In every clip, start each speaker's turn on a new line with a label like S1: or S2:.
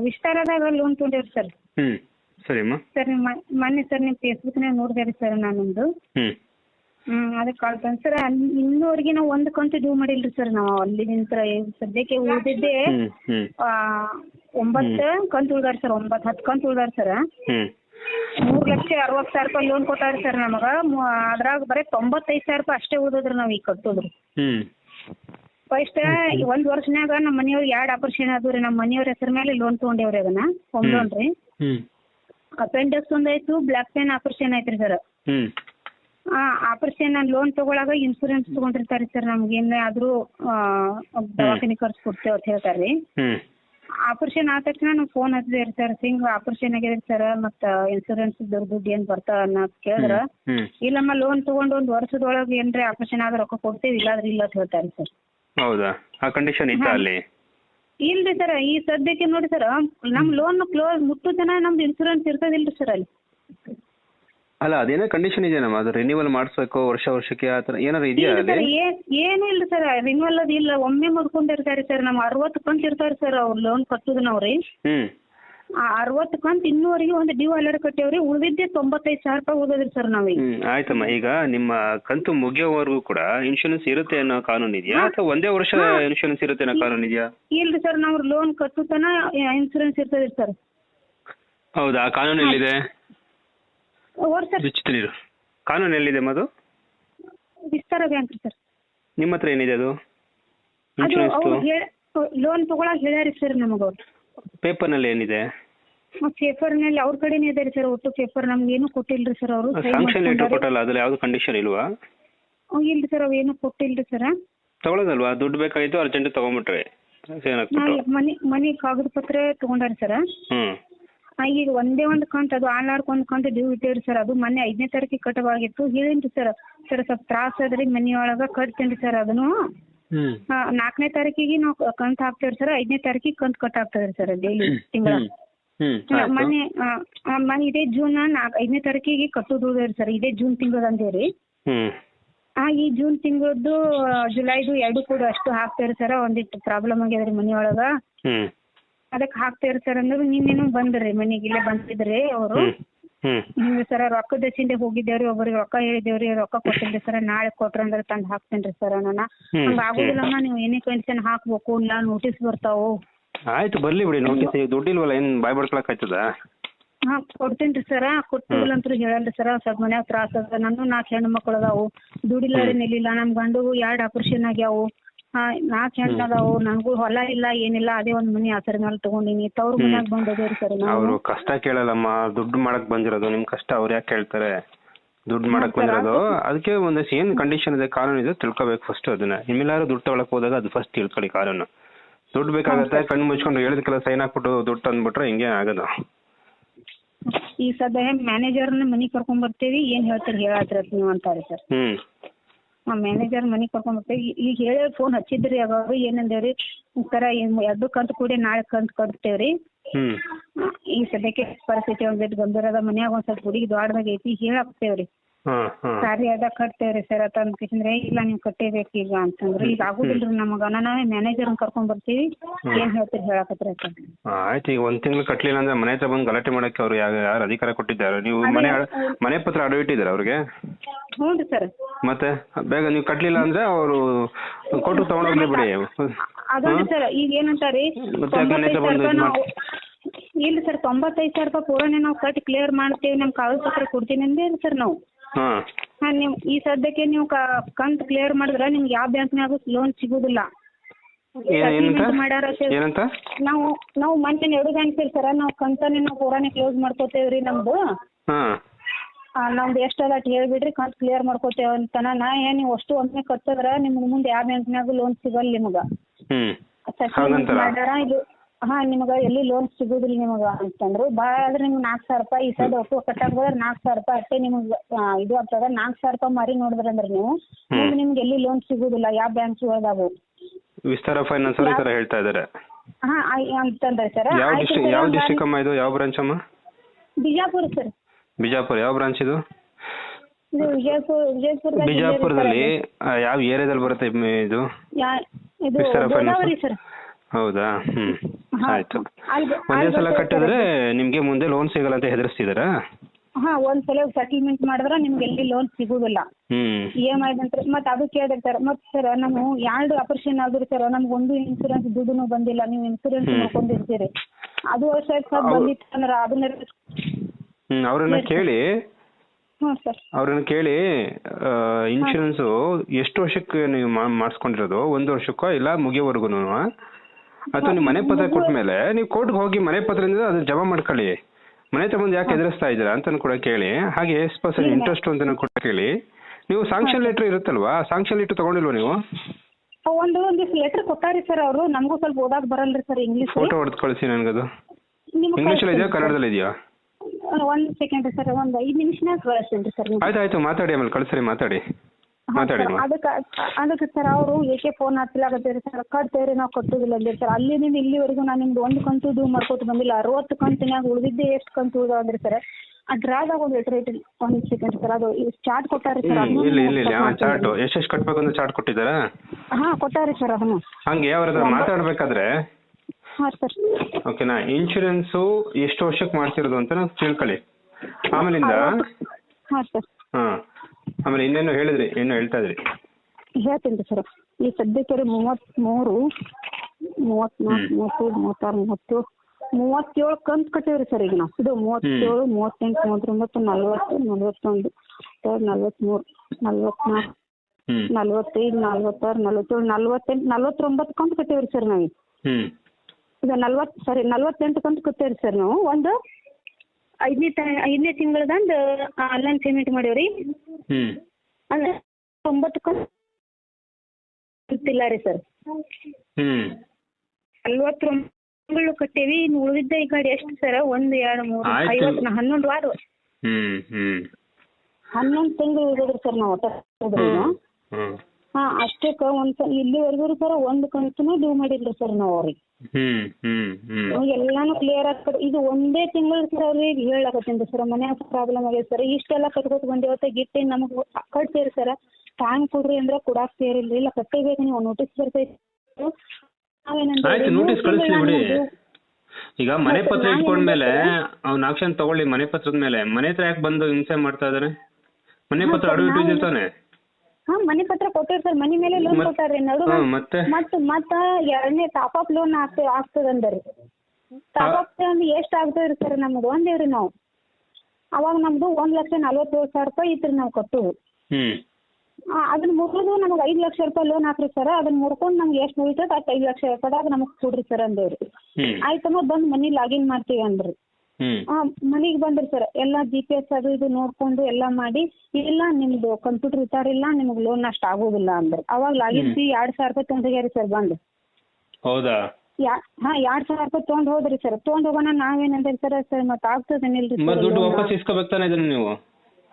S1: ವಿಸ್ತಾರದಾಗ loan ತೊಗೊಂಡೇವ್ರಿ sir
S2: ಸರಿ
S1: sir ನಿಮ್ಮ ಮೊನ್ನೆ ಸರ್ ನಿಮ್ಮ ಫೇಸ್ಬುಕ್ನಾಗ ನೋಡಿದೆ ರೀ ಸರ್ ನಾನೊಂದು.
S2: ಹ್ಞೂ
S1: ಹ್ಮ್ ಅದಕ್ಕೆ ಕಾಲ್ ಬಂದ್ ಸರ್ ಇನ್ನೂವರೆಗೆ ನಾವು ಒಂದು ಕಂತು ಡ್ಯೂ ಮಾಡಿಲ್ರಿ ಸರ್ ನಾವು. ಅಲ್ಲಿ ನಿಂತ್ರ ಸದ್ಯಕ್ಕೆ ಉಳಿದಿದ್ದೆ ಆ, ಒಂಬತ್ತು ಕಂತು ಉಳ್ದಾರ ಸರ್ ಒಂಬತ್ತು ಹತ್ತು ಕಂತು ಉಳ್ದಾರ ಸರ್.
S2: ಮೂರ್
S1: ಮೂರು ಲಕ್ಷ ಅರವತ್ ಸಾವಿರ ರೂಪಾಯಿ ಲೋನ್ ಕೊಟ್ಟಾರ ಸರ್ ನಮಗ. ಅದ್ರಾಗ ಬರೀ ತೊಂಬತ್ತೈದ್ ಸಾವಿರ ರೂಪಾಯಿ ಅಷ್ಟೇ ಉಳ್ದದ್ರಿ ನಾವು ಈಗ ಕಟ್ಟೋದ್ರಿ ಫಸ್ಟ್ ಒಂದ್ ವರ್ಷನ್ಯಾಗ ನಮ್ಮ ಮನೆಯವ್ರಿಗೆ ಎರಡ್ ಆಪರೇಷನ್ ಆದ್ವು ರೀ. ನಮ್ಮ ಮನೆಯವ್ರ ಹೆಸರ ಮೇಲೆ ಲೋನ್ ತೊಗೊಂಡೇವ್ರಿ ಅದನ್ನ ಹೋಮ್. ಲೋನ್ ರೀ. ಅಪೆಂಡಿಕ್ಸ್ ಒಂದ್ ಆಯ್ತು ಬ್ಲಾಕ್ ಪೇನ್ ಆಪರೇಷನ್ ಐತ್ರಿ ಸರ್. ಆ ಆಪರೇಷನ್ ಲೋನ್ ತಗೊಳಾಗ ಇನ್ಸೂರೆನ್ಸ್ ತಗೊಂಡಿರ್ತಾರಿ ಸರ್ ನಮ್ಗೆ. ಏನಾದ್ರೂ ದವಾಖಾನೆ ಖರ್ಚು ಕೊಡ್ತೇವೆ ಅಂತ ಹೇಳ್ತಾರ್ರಿ ಆಪರೇಷನ್ ಆದ ತಕ್ಷಣ ನಾವು ಫೋನ್ ಹಚ್ಚಿದೇವ್ರಿ ಸರ್ ಹಿಂಗ್ ಆಪರೇಷನ್ ಆಗ್ಯದ್ರಿ ಸರ್. ಮತ್ತ ಇನ್ಸೂರೆನ್ಸ್ ದುಡ್ಡು ಏನ್ ಬರ್ತಾವ ಅನ್ನೋದ್ ಕೇಳಿದ್ರ. ಇಲ್ಲಮ್ಮ ಲೋನ್ ತಗೊಂಡು ಒಂದ್ ವರ್ಷದೊಳಗ ಏನ್ರಿ ಆಪರೇಷನ್ ಆದ್ರ ರೊಕ್ಕ ಕೊಡ್ತೇವಿ ಇಲ್ಲಾದ್ರೆ ಇಲ್ಲ ಅಂತ ಹೇಳ್ತಾರೆ ಸರ್.
S2: ಹೌದಾ? ಆ ಕಂಡೀಷನ್ ಇತ್ತಾ ಅಲ್ಲಿ?
S1: ಇಲ್ರಿ ಸರ್ ಈ ಸದ್ಯಕ್ಕೆ ನೋಡಿ ಸರ್ ನಮ್ ಲೋನ್ ಕ್ಲೋಸ್ ಮುಟ್ಟು ಜನ ನಮ್ದು ಇನ್ಸೂರೆನ್ಸ್ ಇರ್ತದಿಲ್ರಿ ಸರ್ ಅಲ್ಲಿ.
S2: ಅಲ್ಲ ಅದೇನೋ ಕಂಡೀಷನ್ ಇದೆಯಮ್ಮ ಅದು ರಿನ್ಯೂವಲ್ ಮಾಡಿಸ್ಬೇಕು ವರ್ಷ ವರ್ಷಕ್ಕೆ ಆ ಥರ ಏನಾರು ಇದೆಯಾ
S1: ಇಲ್ಲ ಸರ್
S2: ಅಲ್ಲಿ?
S1: ಏನ್ ಏನು ಇಲ್ಲ ಸರ್ ರಿನ್ಯೂವಲ್ ಅದು ಇಲ್ಲ ಒಮ್ಮೆ ಮಾಡ್ಕೊಂಡಿರ್ತಾರೆ ಸರ್ ನಮ್ಮ ಅರವತ್ತು ಕಂತು ಇರ್ತಾರೆ ಸರ್ ಅವ್ರು ಲೋನ್ ಕಟ್ಟುದು ನಾವ್ರಿ
S2: ಹ್ಞೂ
S1: ಅರವತ್ತು ಕಂತ್ ಇನ್ನೂವರೆಗೆ ಒಂದು ಡ್ಯೂ ಅಲ್ಲರ ಕಟ್ಟೇವ್ರಿ. ಉಳಿದಿದ್ದೆ ತೊಂಬತ್ತೈದು ಸಾವಿರ ರೂಪಾಯಿ ಉಳಿದ್ರಿ ಸರ್ ನಾವು
S2: ಹ್ಮ್ ಆಯ್ತಮ್ಮ. ಈಗ ನಿಮ್ಮ ಕಂತು ಮುಗಿಯೋವರೆಗೂ ಕೂಡ ಇನ್ಶೂರೆನ್ಸ್ ಇರುತ್ತೆ ಅನ್ನೋ ಕಾನೂನು ಇದೆಯಾ? ಅಥವಾ ಒಂದೇ ವರ್ಷ ಇನ್ಶೂರೆನ್ಸ್ ಇರುತ್ತೆ ಅನ್ನೋ ಕಾನೂನು ಇದೆಯಾ?
S1: ಇಲ್ರಿ ಸರ್ ನಾವು ಲೋನ್ ಕಟ್ಟುತನ ಇನ್ಶೂರೆನ್ಸ್ ಇರ್ತದ್ರಿ ಸರ್
S2: ಹೌದಾ? ಕಾನೂನು ಎಲ್ಲಿದೆ?
S1: ಓರ್ ಸರ್
S2: ಬಿಚ್ಚು ನೀರು ಕಾನೂನು ಎಲ್ಲಿದೆ ಮದು?
S1: ವಿಸ್ತಾರ ಬ್ಯಾಂಕ್ ರೀ ಸರ್
S2: ನಿಮ್ಮ ಹತ್ರ ಏನಿದೆ ಅದು?
S1: ಅದು
S2: ಇನ್ಶೂರೆನ್ಸ್
S1: ಲೋನ್ ತಗೊಳಕ್ ಹೇಳ್ಯಾರಿ ಸರ್ ನಮಗ ಅವ್ರು.
S2: ಪೇಪರ್ನಲ್ಲಿ ಏನಿದೆ?
S1: ಪೇಪರ್ನಲ್ಲಿ ಅವ್ರ ಕಡೆನೇ ಇದೆ ರೀ ಸರ್ ಒಟ್ಟು ಪೇಪರ್ ನಮ್ಗೆ ಏನು ಕೊಟ್ಟಿಲ್ರಿ ಸರ್ ಅವರು.
S2: ಸ್ಯಾಂಕ್ಷನ್ ಲೆಟರ್ ಕೊಟ್ಟಲ್ಲ ಅದ್ರಲ್ಲಿ ಯಾವ್ದು ಕಂಡೀಷನ್ ಇಲ್ವಾ?
S1: ಇಲ್ರಿ ಸರ್ ಅವರು ಏನು ಕೊಟ್ಟಿಲ್ರಿ ಸರ್.
S2: ತಗೊಳ್ಳೋದಲ್ವಾ ದುಡ್ಡು ಬೇಕಾಗಿತ್ತು ಅರ್ಜೆಂಟ್ ತಗೊಂಬಿಟ್ರೆ. ಏನಾಗ್ಬಿಟ್ಟು
S1: ಮನಿ ಮನಿ ಕಾಗದ ಪತ್ರ ತಗೊಂಡಾರಿ ಸರ್.
S2: ಹ್ಮ್.
S1: ಈಗ ಒಂದೇ ಒಂದು ಕಂತ ಅದು ಆನ್ಲಾರ್ಕ್ ಒಂದು ಕಂತ ಡ್ಯೂ ಇಟ್ಟೇವ್ರಿ ಸರ್. ಅದು ಮೊನ್ನೆ ಐದನೇ ತಾರೀಕಿಗೆ ಕಟ್ಟವಾಗಿತ್ತು. ಹೇಳಿನ್ರಿ ಸರ್. ಸರ್ ಸ್ವಲ್ಪ ತ್ರಾಸ ಅದ್ರಿ ಮನಿಯೊಳಗ ಕಟ್ತೇನ್ರಿ ಸರ್ ಅದನ್ನು. ನಾಲ್ಕನೇ ತಾರೀಕಿಗೆ ನಾವು ಕಂತ್ ಹಾಕ್ತೇವ್ರಿ ಸರ್ ಐದನೇ ತಾರೀಕಿಗೆ ಕಂತ್ ಕಟ್ ಆಗ್ತದ್ರಿ ಸರ್ ಡೈಲಿ ತಿಂಗಳ. ಮೊನ್ನೆ ಮೊನ್ನೆ ಇದೇ ಜೂನ್ ನಾಲ್ಕು ಐದನೇ ತಾರೀಕಿಗೆ ಕಟ್ಟುದು ಸರ್ ಇದೇ ಜೂನ್ ತಿಂಗಳ ಅಂದೇರಿ
S2: ಹಾ
S1: ಆ ಈ ಜೂನ್ ತಿಂಗಳದ್ದು ಜುಲೈದು ಎರಡು ಕೂಡ ಅಷ್ಟು ಹಾಕ್ತೇವ್ರಿ ಸರ್ ಒಂದಿಟ್ಟು ಪ್ರಾಬ್ಲಮ್ ಆಗ್ಯದ್ರಿ ಮನಿಯೊಳಗ. ಅದಕ್ಕೆ ಹಾಕ್ತೇವ್ರಿ ಸರ್ ಅಂದ್ರೆ ನಿನ್ನೆನು ಬಂದ್ರಿ ಮನೆಗೆ ಇಲ್ಲೇ ಬಂದಿದ್ರಿ ಅವರು.
S2: ಹ್ಮ್.
S1: ಸರ ರೊಕ್ಕದ ಚಿಂತೆ ಹೋಗಿದ್ದೇವ್ರಿ ಒಬ್ಬರಿಗೆ ರೊಕ್ಕ ಹೇಳಿದೇವ್ರಿ ರೊಕ್ಕ ಕೊಟ್ಟಿಲ್ರಿ ಸರ ನಾಳೆ ಕೊಟ್ರ ಅಂದ್ರೆ ತಂದ್ ಹಾಕ್ತೇನ್ರಿ ಸರ್ ನಾನು. ಹಂಗ ಆಗುದಿಲ್ಲಮ್ಮ ನೀವು ಏನೇ ಕಂಡೀಷನ್ ಹಾಕ್ಬೇಕು ಇಲ್ಲ ನೋಟಿಸ್ ಬರ್ತಾವು.
S2: ಆಯ್ತು ಬರ್ಲಿ ಬಿಡಿ ನೋಟಿಸ್ ದುಡ್ಡಿಲ್ವಲ್ಲ ಏನ್ ಬಾಯ್ ಬಡ್ಕೊಳಕ್ ಆಯ್ತದ?
S1: ಹಾ ಕೊಡ್ತೇನ್ರಿ ಸರ ಕೊಟ್ಟಿಲ್ಲ ಅಂತ ಹೇಳಲ್ರಿ ಸರ ಸ್ವಲ್ಪ ಮನ್ಯಾಗ ತ್ರಾಸ ಅದ. ನಾನು ನಾಲ್ಕು ಹೆಣ್ಣು ಮಕ್ಕಳು ಅದಾವು. ದುಡಿಲಾರಿ ನಿಲ್ಲಿಲ್ಲ ನಮ್ ಗಂಡು ಎರಡು ಆಪರೇಷನ್ ಆಗ್ಯಾವು. ಹಾ ನಾಕ್ ಹೆಣ್ಣು ಅದಾವು ನನಗೂ ಹೊಲ ಇಲ್ಲ ಏನಿಲ್ಲ ಅದೇ ಒಂದ್ ಮನಿ ಆಸರೆ ಮೇಲೆ ತಗೊಂಡಿನಿ. ತವ್ರ ಮನ್ಯಾಗ ಬಂದದೇವ್ರಿ ಸರ್ ನಾವು?
S2: ಅವರು ಕಷ್ಟ ಕೇಳಲ್ಲಮ್ಮ ದುಡ್ಡು ಮಾಡಕ್ ಬಂದಿರೋದು ನಿಮ್ ಕಷ್ಟ ಅವ್ರು ಯಾಕೆ ಕೇಳ್ತಾರೆ? ದುಡ್ಡು ಮಾಡಕ್ ಬಂದಿರೋದು. ಅದಕ್ಕೆ ಒಂದಷ್ಟು ಏನ್ ಕಂಡೀಷನ್ ಇದೆ ಕಾನೂನು ಇದೆ ತಿಳ್ಕೊಬೇಕು ಫಸ್ಟ್ ಅದನ್ನ. ನಿಮ್ಮೆಲ್ಲಾರು ದುಡ್ಡು ತಗೊಳಕ್ ಹೋದಾಗ ಅದು ಫಸ್ಟ್ ತಿಳ್ಕೊಳ್ಳಿ ಕಾನೂನು. ದುಡ್ಡು ಬೇಕಾಗತ್ತೆ ಕಣ್ಣು ಮುಚ್ಕೊಂಡು ಹೇಳಿದಕ್ಕೆಲ್ಲ ಸೈನ್ ಹಾಕ್ಬಿಟ್ಟು ದುಡ್ಡು ತಂದ್ಬಿಟ್ರೆ ಹಿಂಗೆ ಆಗೋದು.
S1: ಈ ಸದ್ಯ ಮ್ಯಾನೇಜರ್ನ ಮನೆ ಕರ್ಕೊಂಡ್ ಬರ್ತೀವಿ ಏನ್ ಹೇಳ್ತೀರಿ ಹೇಳತ್ರಿ ನೀವು ಅಂತಾರೆ ಸರ್.
S2: ಹ್ಮ್.
S1: ಆ ಮ್ಯಾನೇಜರ್ ಮನಿಗ್ ಕರ್ಕೊಂಡ್ ಬರ್ತೀವಿ ಈಗ ಹೇಳಿ ಫೋನ್ ಹಚ್ಚಿದ್ರಿ ಅವಾಗ ಏನಂದೇವ್ರಿ? ಈ ತರ ಎರಡು ಕಂತು ಕೂಡಿ ನಾಳೆ ಕಂತು ಕಟ್ತೇವ್ರಿ.
S2: ಹ್ಮ್.
S1: ಈ ಸದ್ಯಕ್ಕೆ ಪರಿಸ್ಥಿತಿ ಒಂದ್ ಗಂಭೀರ ಅದ ಮನ್ಯಾಗ ಒಂದ್ ಸ್ವಲ್ಪ ಹುಡುಗಿ ದೊಡ್ಡದಾಗ ಐತಿ ಹೇಳಾಕ್ತೇವ್ರಿ
S2: ಹಾ ಹಾ.
S1: ಸಾರಿ ಅದ ಕಟ್ತೇವ್ರಿ ಸರ್ ಅಂತ ಅಂದ್ಕಿಸಿಂದ್ರೆ ಇಲ್ಲ ನೀವು ಕಟ್ಟೇಬೇಕು ಈಗ ಅಂತಂದ್ರೆ. ಈಗ ಆಗುದಿಲ್ರಿ ನಮಗ ನಾವೇ ಮ್ಯಾನೇಜರ್ ಕರ್ಕೊಂಡ್ ಬರ್ತೀವಿ. ಏನ್ ಹೇಳ್ತೀರಿ ಹೇಳಕತ್ರಿ
S2: ಆಯ್ತು ಈಗ ಒಂದ್ ತಿಂಗಳು ಕಟ್ಲಿಲ್ಲ ಅಂದ್ರೆ ಮನೆ ಹತ್ರ ಬಂದು ಗಲಾಟೆ ಮಾಡಕ್ಕೆ ಅವ್ರು ಯಾರು ಯಾರು ಅಧಿಕಾರ ಕೊಟ್ಟಿದ್ದಾರೆ? ನೀವು ಮನೆ ಮನೆ ಪತ್ರ ಅಡ ಇಟ್ಟಿದ್ದೀರಾ ಅವ್ರಿಗೆ?
S1: ಹ್ಞೂ ರೀ ಸರ್.
S2: ಮತ್ತೆ ಬೇಗ ನೀವು ಕಟ್ಲಿಲ್ಲ ಅಂದ್ರೆ ಅವರು ಕೊಟ್ಟು ತಗೊಂಡೋಗ್ಲಿ ಬಿಡಿ.
S1: ಅದೊಂದು ಸರ್ ಈಗ ಏನಂತಾರಿ
S2: ಮತ್ತೆ ಯಾಕೆ ಮನೆ ಹತ್ರ ಬಂದು
S1: ತೊಂಬತ್ತೈದು
S2: ಇದ್
S1: ಇಲ್ಲ ಸರ್ ತೊಂಬತ್ತೈದು ಸಾವಿರ ರೂಪಾಯಿ ಪೂರನೇ ನಾವು ಕಟ್ಟಿ ಕ್ಲಿಯರ್ ಮಾಡ್ತೀವಿ ನಮ್ಮ ಕಾಗದ ಪತ್ರ ಕೊಡ್ತೀನಿ ಅಂದ್ರೆ ಸರ್ ನಾವು.
S2: ಹಾ.
S1: ಹಾಂ ನೀವು ಈ ಸದ್ಯಕ್ಕೆ ನೀವು ಕಂತು ಕ್ಲಿಯರ್ ಮಾಡಿದ್ರೆ ನಿಮ್ಗೆ ಯಾವ ಬ್ಯಾಂಕ್ನಾಗೂ ಲೋನ್ ಸಿಗುದಿಲ್ಲ.
S2: ಏನ್- ಏನಂತ?
S1: ಮಾಡ್ಯಾರ ನಾವು ನಾವು ಮೊನ್ನೆ ಎರಡು ಬ್ಯಾಂಕ್ ಸರ್ ನಾವು ಕಂತನ್ನ ನಾವು ಪೂರಾನೇ ಕ್ಲೋಸ್ ಮಾಡ್ಕೋತೇವ್ರಿ ನಮ್ದು.
S2: ಹಾ.
S1: ನಮ್ದು ಎಷ್ಟು ಅದ ಅಟ್ ಹೇಳ್ಬಿಡ್ರಿ ಕಂತು ಕ್ಲಿಯರ್ ಮಾಡ್ಕೋತೇವೆ ಅಂತನ. ನಾ ಏನ್ ನೀವು ಅಷ್ಟು ಒಮ್ಮೆ ಕಟ್ಟಿದ್ರ ನಿಮ್ಗೆ ಮುಂದೆ ಯಾವ ಬ್ಯಾಂಕ್ನಾಗೂ ಲೋನ್ ಸಿಗಲ್ಲ ನಿಮಗ.
S2: ಹ್ಮ್. ಹಾಗಂತಾರ?
S1: ಮಾಡ್ಯಾರ ಇದು ಹಾ ನಿಮ್ಗ ಎಲ್ಲಿ ಲೋನ್ ಸಿಗುದಿಲ್ಲ ನಿಮಗ ಅಂತಂದ್ರು. ಭಾಳ ಆದ್ರೆ ನಿಮ್ಗೆ ನಾಲ್ಕು ಸಾವಿರ ರೂಪಾಯಿ ಈ ಸದ ಒಟ್ಟು ಕಟ್ಟಾಕ್ ಹೋದ್ರೆ ನಾಲ್ಕು ಸಾವಿರ ರೂಪಾಯಿ ಅಷ್ಟೇ ನಿಮ್ಗೆ ಇದು ಆಗ್ತದ. ನಾಲ್ಕು ಸಾವಿರ ರೂಪಾಯಿ ಮಾರಿ ನೋಡಿದ್ರಿ ಅಂದ್ರೆ ನೀವು ಮುಂದೆ ನಿಮ್ಗೆ ಎಲ್ಲಿ ಲೋನ್ ಸಿಗುದಿಲ್ಲ ಯಾವ ಬ್ಯಾಂಕ್ ಒಳಗಾವು
S2: ವಿಸ್ತಾರ ಫೈನಾನ್ಸ್ ಅವ್ರು ಈ ತರ ಹೇಳ್ತಾ ಇದಾರೆ.
S1: ಹಾ ಆಯ್- ಅಂತಂದ್ರೆ ಸರ್.
S2: ಯಾವ ಡಿಸ್ಟ್ರಿಕ್ ಯಾವ ಡಿಸ್ಟ್ರಿಕ್ ಅಮ್ಮ ಇದು? ಯಾವ ಬ್ರಾಂಚ್ ಅಮ್ಮ?
S1: ಬಿಜಾಪುರ ಸರ್.
S2: ಬಿಜಾಪುರ ಯಾವ ಬ್ರಾಂಚ್ ಇದು?
S1: ಇದು ವಿಜಯಪುರ
S2: ಬಿಜಾಪುರದಲ್ಲಿ ಆ, ಯಾವ ಏರಿಯಾದಲ್ಲಿ ಬರುತ್ತೆ ಇದು?
S1: ಯಾ- ಇದು
S2: ವಿಸ್ತಾರ finance?
S1: ಸರ್.
S2: ಹೌದಾ? ಹ್ಮ್
S1: ಹಾ,
S2: ಆಯ್ತು.
S1: ಅಲ್ಲಿ-
S2: ಒಂದೇ
S1: ಅಲ್ಲಿ
S2: ಸಲ
S1: ಗೊತ್ತಾಯ್ತು
S2: ಕಟ್ಟಿದ್ರೆ ನಿಮ್ಗೆ ಮುಂದೆ ಲೋನ್ ಸಿಗಲ್ಲ ಅಂತ ಹೆದರ್ಸ್ತಿದಾರಾ?
S1: ಹಾ ಒಂದ್ ಸಲ ಸೆಟಲ್ಮೆಂಟ್ ಮಾಡಿದ್ರೆ ನಿಮ್ಗೆ ಎಲ್ಲಿ ಲೋನ್ ಸಿಗುದಿಲ್ಲ.
S2: ಹ್ಮ್.
S1: ಇ ಎಂ ಐ ನಂತರ ಮತ್ತೆ ಅದು ಕೇಳಿದ್ರೆ ಸರ್ ಮತ್ತೆ ಸರ್ ನಾವು ಎರಡು ಆಪರೇಷನ್ ಆದ್ರೂ ಸರ್ ನಮ್ಗೆ ಒಂದು ಇನ್ಸೂರೆನ್ಸ್ ದುಡ್ಡುನು ಬಂದಿಲ್ಲ. ನೀವು ಇನ್ಸೂರೆನ್ಸ್
S2: ಹ್ಮ್.
S1: ಮಾಡ್ಕೊಂಡಿರ್ತೀರಿ. ಅದು ವರ್ಷ. ಬಂದಿತ್ತು ಅಂದ್ರೆ ಅದನ್ನ
S2: ಹ್ಮ್ ಅವ್ರನ್ನ ಕೇಳಿ.
S1: ಹ್ಞೂ ಸರ್.
S2: ಅವ್ರನ್ನ ಕೇಳಿ ಇನ್ಶೂರೆನ್ಸು ಎಷ್ಟು ವರ್ಷಕ್ಕೆ ನೀವು ಮಾ- ಮಾಡಿಸ್ಕೊಂಡಿರೋದು? ಒಂದು ವರ್ಷಕ್ಕೋ ಇಲ್ಲ ಮುಗಿಯೋವರೆಗೂ ಅಥವಾ ನೀವು ಮನೆ ಪತ್ರ ಕೊಟ್ಟ ಮೇಲೆ ನೀವು ಕೋರ್ಟ್ಗೆ ಹೋಗಿ ಮನೆ ಪತ್ರದಿಂದ ಅದನ್ನ ಜಮಾ ಮಾಡ್ಕೊಳ್ಳಿ. ಮನೆ ತಗೊಂಡು ಯಾಕೆ ಎದುರಿಸ್ತಾ ಇದ್ದೀರಾ ಅಂತ ಕೂಡ ಕೇಳಿ. ಹಾಗೆ ಎಷ್ಟು ಪರ್ಸೆಂಟ್ ಇಂಟ್ರೆಸ್ಟ್ ಅಂತ ಕೂಡ ಕೇಳಿ. ನೀವು ಸಾಂಕ್ಷನ್ ಲೆಟರ್ ಇರುತ್ತಲ್ವಾ? ಸಾಂಕ್ಷನ್ ಲೆಟರ್ ತಗೊಂಡಿಲ್ವಾ ನೀವು?
S1: ಒಂದು ಒಂದಿಷ್ಟು ಲೆಟರ್ ಕೊಟ್ಟಾರಿ ಸರ್ ಅವರು. ನಮಗೂ ಸ್ವಲ್ಪ ಓದಾಕ್ ಬರಲ್ರಿ ಸರ್ ಇಂಗ್ಲಿಷ್
S2: ಫೋಟೋ ಹೊಡೆದು ಕಳಿಸಿ ನನಗದು.
S1: ನಿಮ್ಗೆ
S2: ಇಂಗ್ಲೀಷಲ್ಲಿ ಇದೆಯಾ ಕನ್ನಡದಲ್ಲಿ ಇದೆಯಾ?
S1: ಒಂದು ಸೆಕೆಂಡ್ ಸರ್ ಒಂದು ಐದು ನಿಮಿಷನಾಗ ಕಳಿಸ್ತೀನಿ ಸರ್
S2: ಆಯ್ತು ಆಯ್ತು ಮಾತಾಡಿ ಆಮೇಲೆ ಕಳಿಸ್ರಿ ಮಾತಾಡಿ. ಮಾತಾಡಿ ಅಮ್ಮ.
S1: ಅದಕ್ಕೆ ಅದಕ್ಕೆ ಸರ್ ಅವರು ಏಕೆ ಫೋನ್ ಹಚ್ಚಲಾಗತ್ತೀರಿ ಸರ್. ಕಟ್ತೇವ್ರಿ ನಾವು ಕಟ್ಟುದಿಲ್ಲ ಅಂದಿರಿ ಸರ್. ಅಲ್ಲಿನಿಂದ ಇಲ್ಲಿವರೆಗೂ ನಾನು ನಿಮ್ದು ಒಂದು ಕಂತು ಡ್ಯೂ ಮಾಡ್ಕೊತ ಬಂದಿಲ್ಲ. ಅರವತ್ತು ಕಂತಿನಾಗ ಉಳಿದಿದ್ದೆ ಎಷ್ಟು ಕಂತು ಉಳಿದಾವ್ರಿ ಸರ್. ಆ ಡ್ರಾದಾಗ ಒಂದು ಲೆಟರ್ ಒಂದು ಸೆಕೆಂಡ್ ಸರ್. ಅದು ಚಾರ್ಟ್ ಕೊಟ್ಟಾರಿ ಸರ್.
S2: ಹ್ಮ್ ಇಲ್ಲ ಇಲ್ಲ ಇಲ್ಲಿ. ಹಾಂ ಚಾರ್ಟ್ ಎಷ್ಟೆಷ್ಟು ಕಟ್ಬೇಕು ಅಂತ ಚಾರ್ಟ್ ಕೊಟ್ಟಿದ್ದಾರಾ?
S1: ಹಾ ಕೊಟ್ಟಾರಿ ಸರ್ ಅದನ್ನು.
S2: ಹಂಗೆ ಅವ್ರ ಹತ್ರ ಮಾತಾಡ್ಬೇಕಾದ್ರೆ
S1: ಹಾಂ ಸರ್.
S2: ಓಕೆನಾ? ಇನ್ಶೂರೆನ್ಸ್ ಎಷ್ಟು ವರ್ಷಕ್ಕೆ ಮಾಡ್ತಿರೋದು ಅಂತ ನಾವು ತಿಳ್ಕೊಳ್ಳಿ. ಆಮೇಲಿಂದ
S1: ಹಾಂ ಸರ್.
S2: ಹಾಂ. ಆಮೇಲೆ ಇನ್ನೇನು ಹೇಳಿದ್ರಿ? ಏನು ಹೇಳ್ತಾ ಇದ್ರಿ.
S1: ಹೇಳ್ತೀನಿ ಸರ್. ಈ ಸದ್ಯಕ್ಕೆ ಮೂವತ್ತ್ಮೂರು ಮೂವತ್ತ್ನಾಲ್ಕು ಮೂವತ್ತೈದು ಮೂವತ್ತಾರು ಮೂವತ್ತೇಳು ಮೂವತ್ತೇಳು ಕಂತ್ ಕಟ್ಟಿವ್ರಿ ಸರ್ ಈಗ ನಾವು. ಇದು ಮೂವತ್ತೇಳು ಮೂವತ್ತೆಂಟು ಮೂವತ್ತೊಂಬತ್ತು ನಲ್ವತ್ತು ನಲ್ವತ್ತೊಂದು ನಲ್ವತ್ಮೂರು ನಲ್ವತ್ನಾಲ್ಕು ನಲ್ವತ್ತೈದು ನಲ್ವತ್ತಾರು ನಲ್ವತ್ತೇಳು ನಲ್ವತ್ತೆಂಟು ನಲ್ವತ್ತೊಂಬತ್ತು ಕಂತು ಕಟ್ಟಿವ್ರಿ ಸರ್ ನಾವು
S2: ಹ್ಮ್.
S1: ಇದು ನಲ್ವತ್ತು ಸಾರಿ ನಲ್ವತ್ತೆಂಟು ಕಂತು ಕಟ್ಟೇವ್ರಿ ಸರ್ ನಾವು. ಒಂದು ಐದನೇ ತ ಐದನೇ ತಿಂಗಳದಂದು ಆನ್ಲೈನ್ ಪೇಮೆಂಟ್ ಮಾಡೇವ್ರಿ.
S2: ಹ್ಮ್.
S1: ಅಂದ್ರೆ ಒಂಬತ್ತು ಕಂತು ಗೊತ್ತಿಲ್ಲ ರೀ ಸರ್
S2: ಹ್ಮ್.
S1: ನಲ್ವತ್ತೊಂಬತ್ತು ತಿಂಗಳು ಕಟ್ಟೇವಿ. ಇನ್ನು ಉಳಿದಿದ್ದ ಈ ಕಡೆ ಎಷ್ಟು ಸರ್ ಒಂದು ಎರಡು ಮೂರು
S2: ಆಯ್ತು.
S1: ಐವತ್ತು ಹನ್ನೊಂದು ವಾರ.
S2: ಹ್ಮ್ ಹ್ಮ್.
S1: ಹನ್ನೊಂದು ತಿಂಗಳು ಉಳಿದ್ರಿ ಸರ್ ನಾವು ಒಟ್ಟ
S2: ಹ್ಮ್ ಹ್ಮ್.
S1: ಹಾ ಅಷ್ಟಕ್ಕೆ ಒಂದ್ ಇಲ್ಲಿವರೆಗೂ ಸರ್ ಒಂದು ಕಂತನೂ ಡ್ಯೂ ಮಾಡಿಲ್ರಿ ಸರ್ ನಾವು ಅವ್ರಿಗೆ.
S2: ಹ್ಮ್ ಹ್ಮ್ ಹ್ಮ್.
S1: ಎಲ್ಲಾನು ಕ್ಲಿಯರ್ ಆಗ್ತದೆ ಇದು ಒಂದೇ ತಿಂಗಳು ಸರ್ ಅವ್ರಿಗೆ ಹೇಳಕತ್ತೀನಿ ಸರ್. ಮನ್ಯಾಗ ಪ್ರಾಬ್ಲಮ್ ಆಗೈತೆ ಸರ್. ಇಷ್ಟೆಲ್ಲ ಕಟ್ಕೊತ ಬಂದೇವತ್ತ ಗಿಟ್ಟಿ ನಮಗೆ ಕಟ್ತೀರಿ ಸರ್ ಟೈಮ್ ಕೊಡ್ರಿ ಅಂದ್ರೆ ಕೊಡಾಕ್ ಸೇರಿಲ್ರಿ ಇಲ್ಲ ಕಟ್ಟೇಬೇಕು ನೀವು. ನೋಟಿಸ್ ಬರ್ತೈತಿ
S2: ಆಯ್ತು ನೋಟಿಸ್ ಕಳಿಸ್ಲಿ ಬಿಡಿ. ಈಗ ಮನೆ ಪತ್ರ
S1: ಇಟ್ಕೊಂಡ
S2: ಇಟ್ಕೊಂಡ್ಮೇಲೆ ಅವ್ನ ಆಕ್ಷನ್ ತಗೊಳ್ಳಿ ಮನೆ ಪತ್ರದ ಮೇಲೆ. ಮನೆ ಹತ್ರ ಯಾಕೆ ಬಂದು ಹಿಂಸೆ ಮಾಡ್ತಾ ಇದಾರೆ? ಮನೆ ಪತ್ರ ಅಡು
S1: ನಾವು-
S2: ಇಟ್ಟಿರ್ತಾನೆ
S1: ಹಾ ಮನೆ ಪತ್ರ ಕೊಟ್ಟಿರ್ ಸರ್. ಮನಿ ಮೇಲೆ ಲೋನ್
S2: ಮತ್-
S1: ಕೊಟ್ಟಾರ್ರಿ ನಡು
S2: ಹಾ, ಮತ್ತೆ?
S1: ಮತ್ತ ಮತ್ತ ಎರಡನೇ ಟಾಪ್ ಅಪ್ ಲೋನ್ ಆಗ್ತದ ಆಗ್ತದಂದ್ರಿ ಟಾಪ್ ಅಪ್ ಎಷ್ಟ್ ಎಷ್ಟು ಆಗ್ತದ್ರಿ ಸರ್ ನಮ್ಗ? ಒಂದೇವ್ರಿ ನಾವು. ಅವಾಗ ನಮ್ದು ಒಂದ್ ಲಕ್ಷ ನಲ್ವತ್ತೇಳು ಸಾವಿರ ರೂಪಾಯಿ ಇತ್ರಿ ನಾವು ಕಟ್ಟುದು
S2: ಹ್ಮ್.
S1: ಆ, ಅದನ್ನ ಮುಗಿದು ನಮಗೆ ಐದು ಲಕ್ಷ ರೂಪಾಯಿ ಲೋನ್ ಹಾಕ್ರಿ ಸರ್. ಅದನ್ನ ಮುರ್ಕೊಂಡು ನಮ್ಗೆ ಎಷ್ಟು ಉಳಿತದ ಅಷ್ಟು ಐದು ಲಕ್ಷ ರೂಪಾಯಿದಾಗ ನಮಗೆ ಕೊಡ್ರಿ ಸರ್ ಅಂದೇವ್ರಿ.
S2: ಹ್ಮ್.
S1: ಆಯ್ತಮ್ಮ ಬಂದ್ ಮನಿ ಲಾಗಿನ್ ಮಾಡ್ತೀವಿ ಅಂದ್ರಿ. ಮನೆಗೆ ಬಂದ್ರಿ ಸರ್ ಎಲ್ಲ ಜಿ ಪಿ ಎಸ್ ಅದು ಇದು ನೋಡ್ಕೊಂಡು ಎಲ್ಲ ಮಾಡಿ ಇಲ್ಲ ನಿಮ್ದು ಕಂಪ್ಯೂಟರ್ ಇರ್ತಾರಿಲ್ಲ ನಿಮ್ಗೆ ಲೋನ್ ಅಷ್ಟು ಆಗೋದಿಲ್ಲ ಅಂದ್ರೆ. ಅವಾಗ ಲಾಗಿನ್ ಫೀ ಎರಡ್ ಸಾವಿರ ರೂಪಾಯಿ ತೊಗೊಂಡೋಗ್ಯಾರಿ ಸರ್ ಬಂದು.
S2: ಹೌದಾ?
S1: ಯಾ ಹಾ ಎರಡ್ ಸಾವಿರ ರೂಪಾಯಿ ತೊಗೊಂಡ್ ಹೋದ್ರಿ ಸರ್. ತೊಗೊಂಡ್ ಹೋಗೋಣ ನಾವೇನಂದ್ರಿ ಸರ್ ಸರ್ ಮತ್ತೆ ಆಗ್ತದೇನಿಲ್ರಿ
S2: ಮತ್ತೆ
S1: ಸರ್
S2: ದುಡ್ಡು? ವಾಪಸ್ ಇಸ್ಕೋಬೇಕು ತಾನೆ ಇದನ್ನ ನೀವು?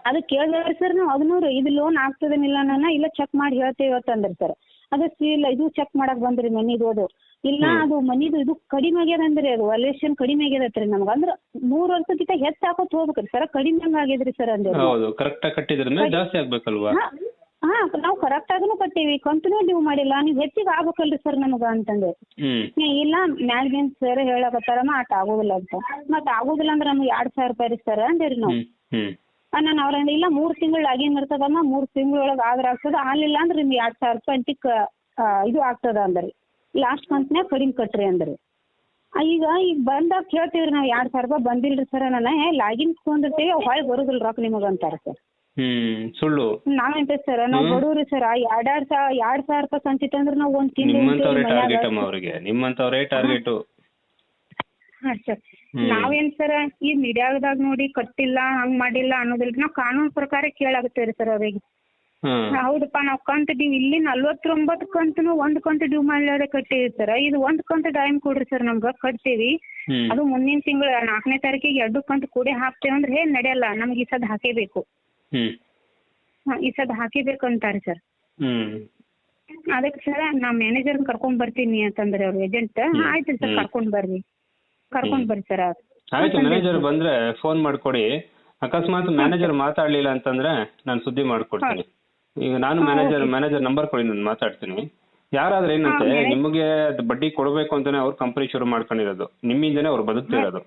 S1: ಅದು ಕೇಳಿದ್ರಿ ಸರ್ ನಾವು ಅದನ್ನೂರು ಇದು ಲೋನ್ ಆಗ್ತದೇನಿಲ್ಲ ನಾನು ಇಲ್ಲ ಚೆಕ್ ಮಾಡಿ ಹೇಳ್ತೇವೆ ಅಂತಂದ್ರಿ ಸರ್. ಅದು ಇಲ್ಲ ಇದು ಚೆಕ್ ಮಾಡಕ್ ಬಂದ್ರಿ ಮನಿದು ಅದು ಇಲ್ಲ ಅದು ಮನಿದು ಇದು ಕಡಿಮೆ ಆಗ್ಯದಂದ್ರಿ ಅದು ವ್ಯಾಲ್ಯೂಯೇಷನ್ ಕಡಿಮೆ ಆಗ್ಯದತ್ರಿ ನಮ್ಗ. ಅಂದ್ರ ಮೂರ್ ವರ್ಷಕ್ಕಿಂತ ಹೆಚ್ಚ ಹಾಕೋತ್ ಹೋಗ್ಬೇಕ್ರಿ ಸರ್ ಕಡಿಮೆ ಹಂಗ ಆಗ್ಯದ್ರಿ ಸರ್ ಅಂದ್ರೆ
S2: ಹೌದು ಕರೆಕ್ಟ್ ಆಗಿ ಕಟ್ಟಿದ್ರಿಂದ ಜಾಸ್ತಿ ಆಗ್ಬೇಕಲ್ವಾ?
S1: ಹಾ ನಾವು ಕರೆಕ್ಟ್ ಆಗನು ಕಟ್ಟೀವಿ ಕಂತನೂ ನೀವು ಮಾಡಿಲ್ಲ ನೀವು ಹೆಚ್ಚಿಗೆ ಆಗ್ಬೇಕಲ್ರಿ ಸರ್ ನಮಗ ಅಂತಂದೆ. ಇಲ್ಲ ಮ್ಯಾಲ್ಗಿನ್ ಸರ್ ಹೇಳಕತ್ತಾರಮ್ಮ ಅಟ್ ಆಗೋದಿಲ್ಲ ಅಂತ. ಮತ್ತೆ ಆಗೋದಿಲ್ಲ ಅಂದ್ರೆ ನಮ್ಗೆ ಎರಡ್ ಸಾವಿರ ರೂಪಾಯಿ ರೀ ಸರ್ ಅಂದೇರಿ ನಾವು. ನಾನು ಅವ್ರ ಇಲ್ಲ ಮೂರ್ ತಿಂಗಳು ಆಗಿನ ಇರ್ತದಮ್ಮ ಮೂರ್ ತಿಂಗಳೊಳಗ ಆದ್ರ ಆಗ್ತದ ಆಗ್ಲಿಲ್ಲ ಅಂದ್ರೆ ನಿಮ್ಗೆ ಎರಡ್ ಸಾವಿರ ರೂಪಾಯಿ ಅಂಟಿಕ್ ಇದು ಆಗ್ತದ ಅಂದ್ರಿ. ಲಾಸ್ಟ್ ಮಂತ್ನೇ ಕಡಿಮೆ ಕಟ್ರಿ ಅಂದ್ರಿ. ಈಗ ಈಗ ಬಂದಾಗ ಕೇಳ್ತೀವ್ರಿ ನಾವು ಎರಡ್ ಸಾವಿರ ರೂಪಾಯಿ ಬಂದಿಲ್ರಿ ಸರ್ ನಾನು ಲಾಗಿನ್ ತಗೊಂಡಿರ್ತೀವಿ ಹೊಳ್ ಬರುದಿಲ್ಲ ರೊಕ್ಕ ನಿಮಗ ಅಂತಾರೆ ಸರ್
S2: ಹ್ಮ್ ಸುಳ್ಳು.
S1: ನಾವೇಂತ ಸರ್ ನಾವು. ಬಡವ್ರಿ ಸರ್ ಎರಡ್ ಸಾವಿರ ಎರಡ್ ಸಾವಿರ ರೂಪಾಯಿ ಸಂಚಿತ ಅಂದ್ರ ನಾವ್ ಒಂದ್ ತಿಂಗಳು
S2: ಅವ್ರಿಗೆ. ನಿಮ್ಮಂತವ್ರೇ ಟಾರ್ಗೆಟ್
S1: ಹಾ ಸರ್ ನಾವೇನ್ ಸರ್ ಈ ಮೀಡಿಯಾದಾಗ ನೋಡಿ ಕಟ್ಟಿಲ್ಲ ಹಂಗ್ ಮಾಡಿಲ್ಲ ಅನ್ನೋದಿಲ್ರಿ. ನಾವು ಕಾನೂನು ಪ್ರಕಾರ ಕೇಳಾಗತ್ತೇವ್ರಿ ಸರ್ ಅವ್ರಿಗೆ. ಹೌದಪ್ಪ ನಾವು ಕಂತ ಡ್ಯೂ ಇಲ್ಲಿ ನಲ್ವತ್ತೊಂಬತ್ತು ಕಂತನು ಒಂದ್ ಕಂತ ಡ್ಯೂ ಮಾಡ್ಲಾರ್ದೆ ಕಟ್ಟಿವಿ ಸರ್ ಇದು ಒಂದ್ ಕಂತ ಟೈಮ್ ಕೊಡ್ರಿ ಸರ್ ನಮ್ಗ ಕಟ್ತೀವಿ. ಅದು ಮುಂದಿನ ತಿಂಗಳು ನಾಲ್ಕನೇ ತಾರೀಕಿಗೆ ಎರಡು ಕಂತು ಕೂಡಿ ಹಾಕ್ತೇವೆ ಅಂದ್ರೆ ಹೇ ನಡೆಯಲ್ಲ ನಮ್ಗೆ ಈ ಸದ್ ಹಾಕೇಬೇಕು. ಈ ಸದ್ ಹಾಕೇಬೇಕು ಅಂತಾರೆ ಸರ್
S2: ಹ್ಮ್.
S1: ಅದಕ್ಕೆ ಸರ್ ನಾ ಮ್ಯಾನೇಜರ್ ಕರ್ಕೊಂಡ್ ಬರ್ತೀನಿ ಅಂತಂದ್ರೆ ಅವ್ರ ಏಜೆಂಟ್ ಆಯ್ತು ಸರ್. ಕರ್ಕೊಂಡ್ ಬರ್ರಿ. ಕರ್ಕೊಂಡ್ ಬರ್ರಿ ಸರ್
S2: ಆಯ್ತು ಮ್ಯಾನೇಜರ್ ಬಂದ್ರೆ ಫೋನ್ ಮಾಡ್ಕೊಡಿ. ಅಕಸ್ಮಾತ್ ಮ್ಯಾನೇಜರ್ ಮಾತಾಡ್ಲಿಲ್ಲ ಅಂತಂದ್ರೆ ನಾನು ಸುದ್ದಿ ಮಾಡ್ಕೊಡ್ತೀನಿ. ಈಗ ನಾನು ಮ್ಯಾನೇಜರ್ ಮ್ಯಾನೇಜರ್ ನಂಬರ್ ಕೊಡಿ ನಾನು ಮಾತಾಡ್ತೀನಿ. ಯಾರಾದ್ರೆ ಏನಂತೆ ನಿಮಗೆ ಅದು ಬಡ್ಡಿ ಕೊಡಬೇಕು ಅಂತಾನೆ ಅವ್ರು ಕಂಪನಿ ಶುರು ಮಾಡ್ಕೊಂಡಿರೋದು. ನಿಮ್ಮಿಂದನೇ ಅವ್ರು ಬದುಕ್ತಿರೋದು.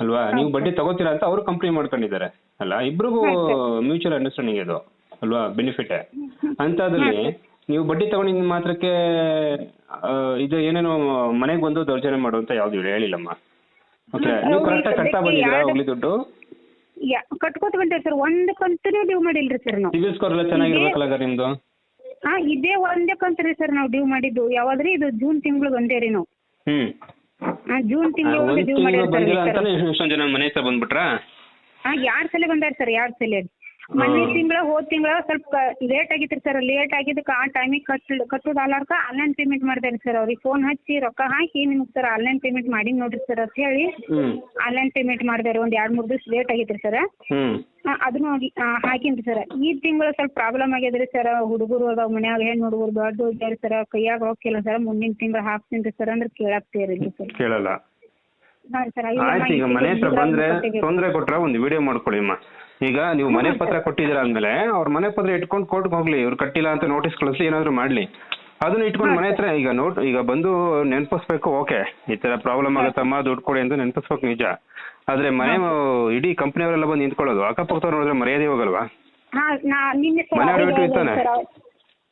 S2: ಅಲ್ವಾ? ನೀವು ಬಡ್ಡಿ ತಗೋತೀರಾ ಅಂತ ಅವರು ಕಂಪನಿ ಮಾಡ್ಕೊಂಡಿದ್ದಾರೆ. ಅಲ್ಲ ಇಬ್ರಿಗೂ ಮ್ಯೂಚುವಲ್ ಅಂಡರ್ಸ್ಟ್ಯಾಂಡಿಂಗ್ ಇದು. ಅಲ್ವಾ? ಬೆನಿಫಿಟ್ ಅಂತದ್ರಲ್ಲಿ ನೀವು ಬಡ್ಡಿ ತಗೊಂಡಿದ್ ಮಾತ್ರಕ್ಕೆ ಇದು ಏನೇನೋ ಮನೆಗೆ ಬಂದು ದೌರ್ಜನ್ಯ ಮಾಡುವಂತ ಯಾವ್ದು ಹೇಳಿಲ್ಲಮ್ಮ. ಓಕೆ. ನೀವು
S1: ಕರೆಕ್ಟ್
S2: ಕರೆಕ್ಟಾಗಿ ಕಟ್ತಾ ಬಂದಿದ್ದೀರಾ
S1: ಯಾವ್ದು-
S2: ದುಡ್ಡು?
S1: ಯಾ ಕಟ್ಕೋತ ಬಂದೇವ್ ಸರ್. ಒಂದ್ ಕಂತನೇ ಡ್ಯೂ ಮಾಡಿಲ್ರಿ ಸರ್ ನಾವು.
S2: ಸಿಬಿಲ್ ಸ್ಕೋರ್ ಎಲ್ಲ ಚೆನ್ನಾಗಿರ್ಬೇಕಲ್ಲ ನಿಮ್ದು?
S1: ಹಾ ಇದೇ ಒಂದೇ ಕಂತ್ರಿ ಸರ್ ನಾವು ಡ್ಯೂ ಮಾಡಿದ್ದು. ಯಾವಾಗ್ರಿ ಇದು ಜೂನ್ ತಿಂಗಳು ಒಂದೇ ರೀ ನಾವು.
S2: ಹ್ಮ್.
S1: ಆ, ಜೂನ್ ತಿಂಗಳು
S2: ಒಂದ್
S1: ಡ್ಯೂ
S2: ತಿಂಗಳು
S1: ಮಾಡಿರ್ತಾರೆ
S2: ಬಂದಿಲ್ಲ ಅಂತಾನೆ ಎಷ್ಟೊಂದ್ ಜನ ಮನೆ ಹತ್ರ ಬಂದ್ಬಿಟ್ರಾ?
S1: ಹಾ ಯಾರ್ ಸಲ ಬಂದಾರ ಸರ್? ಯಾರ್ ಸಲ? ಮೊನ್ನೆ ತಿಂಗಳ ಹೋದ್ ತಿಂಗಳ ಸ್ವಲ್ಪ ಲೇಟ್ ಆಗಿತ್ರಿ ಸರ್ ಲೇಟ್ ಆಗಿದ್ದಕ್ಕೆ ಆ ಟೈಮಿಗೆ ಕಟ್ಟು ಕಟ್ಟುದ ಅಲ್ಲಾರ್ಕ ಆನ್ಲೈನ್ ಪೇಮೆಂಟ್ ಮಾಡ್ತಾರೆ ಸರ್ ಅವ್ರಿಗೆ. ಫೋನ್ ಹಚ್ಚಿ ರೊಕ್ಕ ಹಾಕಿ ನಿಮ್ಗೆ ಸರ್ ಆನ್ಲೈನ್ ಪೇಮೆಂಟ್ ಮಾಡಿ ನೋಡ್ರಿ ಸರ್ ಅಂತ ಹೇಳಿ ಆನ್ಲೈನ್ ಪೇಮೆಂಟ್ ಮಾಡಿದಾರೆ ಒಂದ್ ಎರಡ್ ಮೂರ್ ದಿವಸ ಲೇಟ್ ಆಗೈತ್ರಿ ಸರ್ ಅದನ್ನು ಹಾಕಿನ್ರಿ ಸರ್ ಈ ತಿಂಗಳ ಸ್ವಲ್ಪ ಪ್ರಾಬ್ಲಮ್ ಆಗ್ಯದ್ರಿ ಸರ್ ಹುಡುಗರು ಅದಾವ ಮನ್ಯಾಗ ಹೆಣ್ಣು ಹುಡುಗರು ದೊಡ್ಡ ಇದ್ದಾರೆ ಸರ್ ಕೈಯಾಗ ಹೋಗಿಲ್ಲ ಸರ್ ಮುಂದಿನ ತಿಂಗಳ ಹಾಕ್ತೀನಿ ಸರ್ ಅಂದ್ರೆ ಕೇಳಾಕ್ತೀರಿ ಸರ್
S2: ಕೇಳಲ್ಲ.
S1: ಹಾ ಸರ್
S2: ಆಯ್ತು ಈಗ ಮನೆ ಹತ್ರ ಬಂದ್ರೆ ತೊಂದ್ರೆ ಕೊಟ್ರೆ ಒಂದು ವಿಡಿಯೋ ಮಾಡ್ಕೊಳ್ಳಿ ಅಮ್ಮ ಈಗ ನೀವು ಮನೆ ಪತ್ರ ಕೊಟ್ಟಿದ್ದೀರಾ ಅಂದ್ಮೇಲೆ ಅವ್ರ ಮನೆ ಪತ್ರ ಇಟ್ಕೊಂಡು ಕೋರ್ಟ್ಗೆ ಹೋಗ್ಲಿ ಇವ್ರು ಕಟ್ಟಿಲ್ಲ ಅಂತ ನೋಟಿಸ್ ಕಳಿಸ್ಲಿ ಏನಾದ್ರು ಮಾಡ್ಲಿ. ಅದನ್ನ ಇಟ್ಕೊಂಡು ಮನೆ ಹತ್ರ ಈಗ ನೋಟ್ ಈಗ ಬಂದು ನೆನಪಿಸ್ಬೇಕು ಓಕೆ. ಈ ತರ ಪ್ರಾಬ್ಲಮ್ ಆಗುತ್ತಮ್ಮ ದುಡ್ಡು ಕೊಡಿ ಅಂತ ನೆನಪಿಸ್ಬೇಕು ನಿಜ. ಆದ್ರೆ ಮನೆ ಇಡೀ ಕಂಪ್ನಿಯವರೆಲ್ಲ ಬಂದು ನಿಂತ್ಕೊಳ್ಳೋದು. ಅಕ್ಕಪಕ್ಕದವ್ರು ನೋಡಿದ್ರೆ ಮರ್ಯಾದೆ ಹೋಗಲ್ವಾ?
S1: ಮನೆ
S2: ಇರ್ತಾನೆ?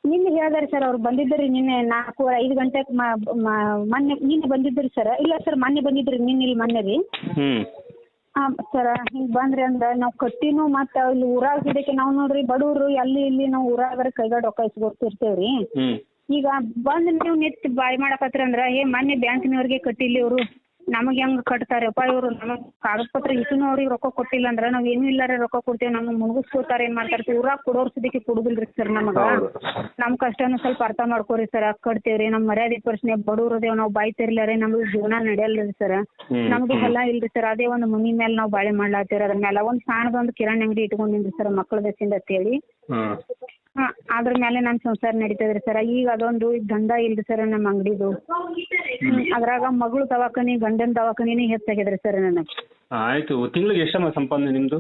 S1: ಅವ್ರು. ನಿನ್ನೆ ಹೇಳಿದಾರೆ ಸರ್ ಅವ್ರು ಬಂದಿದ್ರಿ ನಿನ್ನೆ ನಾಲ್ಕು ಐದು ಗಂಟೆಗೆ ಮೊನ್ನೆ ನಿನ್ನೆ ಬಂದಿದ್ರಿ ಸರ್ ಇಲ್ಲ ಸರ್ ಮೊನ್ನೆ ಬಂದಿದ್ರಿ ನಿನ್ನೆ ಇಲ್ಲಿ ಮೊನ್ನೆ ರೀ.
S2: ಹ್ಮ್.
S1: ಹಾಂ ಸರ್ ಹಿಂಗೆ ಬಂದ್ರಿ ಅಂದ್ರೆ ನಾವು ಕಟ್ಟಿನೂ ಮತ್ತ ಇಲ್ಲಿ ಊರಾಗ ಇದಕ್ಕೆ ನಾವು ನೋಡ್ರಿ ಬಡವರು ಅಲ್ಲಿ ಇಲ್ಲಿ ನಾವು ಊರಾಗ ಕೈಗಾಡ್ ರೊಕ್ಕ ಇಸ್ಕೊಡ್ತಿರ್ತೇವೆ ರೀ.
S2: ಹ್ಮ್.
S1: ಈಗ ಬಂದು ನೀವು ನಿಂತು ಬಾಯ್ ಮಾಡಕತ್ರಿ ಅಂದ್ರೆ ಏ ಮೊನ್ನೆ ಬ್ಯಾಂಕ್ನವ್ರಿಗೆ ಕಟ್ಟಿಲ್ಲ ಇವರು ನಮಗೆ ಹೆಂಗ್ ಕಟ್ತಾರಪ್ಪ ಇವರು ನಮಗ್ ಕಾಗದ ಪತ್ರ ಇಸುನು ಅವ್ರಿಗೆ ರೊಕ್ಕ ಕೊಟ್ಟಿಲ್ಲ ಅಂದ್ರೆ ನಾವು ಏನು ಇಲ್ಲಾರೆ ರೊಕ್ಕ ಕೊಡ್ತೇವೆ ನಮ್ಗ್ ಮುಳುಗಿಸ್ಕೋತಾರೆ ಏನು ಮಾಡ್ತಾರ? ಇವ್ರ ಕೊಡೋರ್ ಸದ್ಯಕ್ಕೆ ಕೊಡುದಿಲ್ರಿ ಸರ್ ನಮಗ.
S2: ಹೌದು.
S1: ನಮ್ಮ ಕಷ್ಟನೂ ಸ್ವಲ್ಪ ಅರ್ಥ ಮಾಡ್ಕೋರಿ ಸರ್ ಕಟ್ತೇವ್ರಿ? ನಮ್ ಮರ್ಯಾದೆ ಪ್ರಶ್ನೆ ಬಡವ್ರು ಅದೇವ್ ನಾವು ಬಾಯ್ ತೆರಿಲಾರೆ ನಮ್ಗೆ ಜೀವನ ನಡೆಯಲ್ರಿ ಸರ್.
S2: ಹ್ಮ್,
S1: ನಮ್ದು ಹೊಲ ಇಲ್ರಿ ಸರ್ ಅದೇ ಒಂದು ಮನಿ ಮೇಲೆ ನಾವ್ ಬಾಳೆ ಮಾಡ್ಲಾತ್ತೀರ ಅದ್ರ ಮೇಲೆ ಒಂದು ಸಣ್ಣದೊಂದ್ ಕಿರಾಣಿ ಅಂಗಡಿ ಇಟ್ಕೊಂಡಿನ್ರಿ ಸರ್ ಮಕ್ಕಳ ದಸಿಂದ ಅಂತೇಳಿ.
S2: ಹ್ಮ್.
S1: ಹಾ ಅದ್ರ ಮೇಲೆ ನನ್ನ ಸಂಸಾರ ನಡೀತದ್ರಿ ಸರ್ ಈಗ ಅದೊಂದು ಈಗ ದಂಧ ಇಲ್ರಿ ಸರ್ ನಮ್ಮ ಅಂಗಡಿದು. ಅದ್ರಾಗ ಮಗಳು ದವಾಖಾನಿ ಗಂಡನ ದವಾಖಾನಿನೇ ಹೆಚ್ಚಾಗಿದ್ರಿ ಸರ್ ನನಗೆ
S2: ಆಯ್ತು. ತಿಂಗಳಿಗೆ ಎಷ್ಟಮ್ಮ ಸಂಪಾದನೆ ನಿಮ್ದು?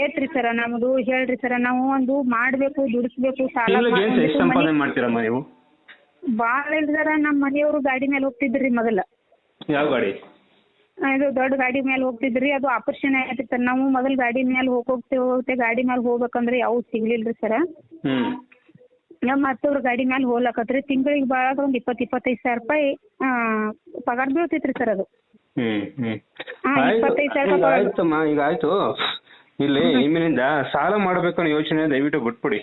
S1: ಏತ್ರಿ ಸರ ನಮ್ದು ಹೇಳ್ರಿ ಸರ ನಾವು ಒಂದು ಮಾಡ್ಬೇಕು ದುಡಿಸ್ಬೇಕು ಸಾಲ
S2: ತಿಂಗಳಿಗೆ ಏನ್ ಎಷ್ಟು ಸಂಪಾದನೆ ಮಾಡ್ತೀರಮ್ಮ ನೀವು?
S1: ಭಾಳ ಇಲ್ರಿ ಸರ ನಮ್ಮ ಮನೆಯವರು ಗಾಡಿ ಮೇಲೆ ಹೋಗ್ತಿದ್ರಿ ಮೊದಲ.
S2: ಯಾವ ಗಾಡಿ?
S1: ಇದು ದೊಡ್ಡ ಗಾಡಿ ಮೇಲೆ ಹೋಗ್ತಿದ್ರಿ ಅದು ಆಪರೇಷನ್ ಆಗೈತಿ ಸರ್ ನಾವು ಮೊದಲ್ ಗಾಡಿ ಮೇಲೆ ಹೋಗ್ ಹೋಗ್ತೇವೆ ಹೋಗ್ತೇವೆ ಗಾಡಿ ಮೇಲೆ ಹೋಗ್ಬೇಕಂದ್ರೆ ಯಾವ ಸಿಗ್ಲಿಲ್ರಿ ಸರ್.
S2: ಹ್ಮ್.
S1: ನಮ್ಮ ಅತ್ತೋರ್ ಗಾಡಿ ಮೇಲೆ ಹೋಗ್ಲಕತ್ರಿ. ತಿಂಗಳಿಗೆ ಭಾಳ ಒಂದ್ ಇಪ್ಪತ್ ಇಪ್ಪತ್ತೈದು ಸಾವಿರ ರೂಪಾಯಿ ಆ, ಪಗಾರ ಬೀಳ್ತೈತ್ರಿ ಸರ್ ಅದು.
S2: ಹ್ಮ್ ಹ್ಮ್.
S1: ಹಾ,
S2: ಆಯ್ತು
S1: ಇಪ್ಪತ್ತೈದು ಸಾವಿರ
S2: ಈಗ
S1: ರೂಪಾಯಿ
S2: ಆಯ್ತಮ್ಮ ಈಗ ಆಯ್ತು. ಇಲ್ಲಿ ಇಮ್ಮಿನಿಂದ ಸಾಲ ಮಾಡ್ಬೇಕು ಅನ್ನೋ ಯೋಚನೆ ದಯವಿಟ್ಟು ಬಿಟ್ಬಿಡಿ.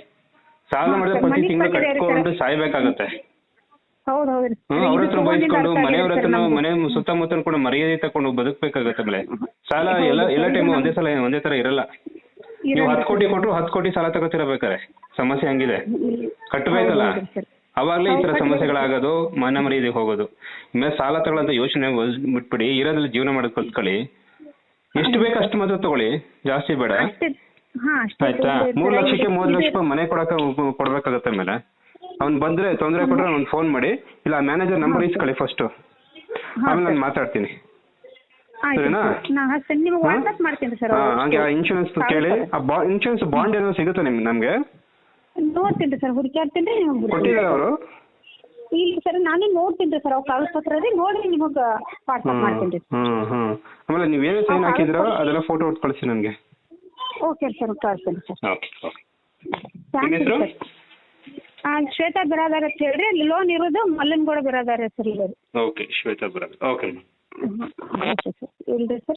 S2: ಸಾಲ ಮಾಡಿದ್ರೆ ಪ್ರತಿ ತಿಂಗಳು ಕಟ್ಕೊಂಡು ಸಾಯ್ಬೇಕಾಗತ್ತೆ.
S1: ಹೌದು
S2: ಅವ್ರ ಹತ್ರ ಬೈಸ್ಕೊಂಡು ಮನೆಯವ್ರ ಮನೆ ಸುತ್ತಮುತ್ತ ಕೂಡ ಮರ್ಯಾದೆ ತಕೊಂಡು ಬದುಕ್ಬೇಕಾಗತ್ತೆ ಬೆಳೆ ಸಾಲ ಎಲ್ಲ ಎಲ್ಲ ಟೈಮ್ ಒಂದೇ ಸಲ ಒಂದೇ ತರ ಇರಲ್ಲ. ನೀವು ಹತ್ತು ಕೋಟಿ ಕೊಟ್ರು ಹತ್ತು ಕೋಟಿ ಸಾಲ ತಗೋತಿರಬೇಕಾರೆ. ಸಮಸ್ಯೆ ಹಂಗಿದೆ. ಕಟ್ಟಬೇಕಲ್ಲ ಅವಾಗಲೇ ಈ ತರ ಸಮಸ್ಯೆಗಳಾಗೋದು ಮಾನ ಮರ್ಯಾದೆ ಹೋಗೋದು. ಇನ್ಮೇಲೆ ಸಾಲ ತಗೊಳ್ಳೋಂತ ಯೋಚನೆ ಬಿಟ್ಬಿಡಿ. ಇರೋದ್ರಲ್ಲಿ ಜೀವನ ಮಾಡೋದ್ ಕಲ್ತ್ಕೊಳ್ಳಿ ಎಷ್ಟು ಬೇಕು ಅಷ್ಟು ಮಾತ್ರ ತಗೊಳ್ಳಿ. ಜಾಸ್ತಿ ಬೇಡ. ಆಯ್ತಾ? ಮೂರ್ ಲಕ್ಷಕ್ಕೆ ಮೂರ್ ಲಕ್ಷ ರೂಪಾಯಿ ಮನೆ ಕೊಡಕ ಕೊಡ್ಬೇಕಾಗತ್ತೆ ಮೇಲೆ. ಅವ್ನ್ ಬಂದ್ರೆ ತೊಂದ್ರೆ ಕೊಟ್ರೆ ಅವ್ನ್ ಫೋನ್ ಮಾಡಿ ಇಲ್ಲ ಮ್ಯಾನೇಜರ್ ನಂಬರ್ ಇಸ್ಕೊಳ್ಳಿ ಫಸ್ಟ್ ಆಮೇಲೆ ನಾನು ಮಾತಾಡ್ತೀನಿ. ಸರಿನಾ? ಹಂಗೆ ಇನ್ಶೂರೆನ್ಸ್ ಕೇಳಿ. ಆ ಬಾ ಇನ್ಶೂರೆನ್ಸ್ ಬಾಂಡ್ ಏನೋ ಸಿಗುತ್ತೆ ನಿಮ್ಗೆ ನಮ್ಗೆ?
S1: ನೋಡ್ತೀನಿ ಸರ್ ಹುಡುಕಿ ರೀ ನಿಮ್ಗೆ
S2: ಕೊಟ್ಟಿದ್ದಾರೆ ಅವರು?
S1: ಇಲ್ಲ ಸರ್ ನಾನೇ ನೋಡ್ತೀನಿ ರೀ ಸರ್ ಅವ್ರ ಕಾಗದ ಪತ್ರ ರೀ ನೋಡಿ ನಿಮಗೆ ವಾಟ್ಸಪ್ ಮಾಡ್ತೀನಿ. ರೀ
S2: ಹ್ಮ್ ಹ್ಮ್. ಆಮೇಲೆ ನೀವು ಏನೇ ಸೈನ್ ಹಾಕಿದ್ರೋ. ಅದೆಲ್ಲ ಫೋಟೋ ಹೊತ್ತು ಕಳಿಸಿ ನನಗೆ.
S1: ಓಕೆ ಸರ್ ಕಳಿಸ್ತೀನಿ sir.
S2: Okay okay
S1: thank you sir. ಹಾಂ ಶ್ವೇತಾ ಬಿರಾದಾರ್ ಅಂತ ಹೇಳ್ರಿ ಲೋನ್ ಇರೋದು ಮಲ್ಲನಗೌಡ ಬಿರಾದಾರ್ ಹೆಸರು ಇದೆ
S2: ಓಕೆ ಶ್ವೇತಾ ಬರೋದು ಓಕೆ
S1: ಓಕೆ ಸರ್. ಇಲ್ರಿ ಸರ್.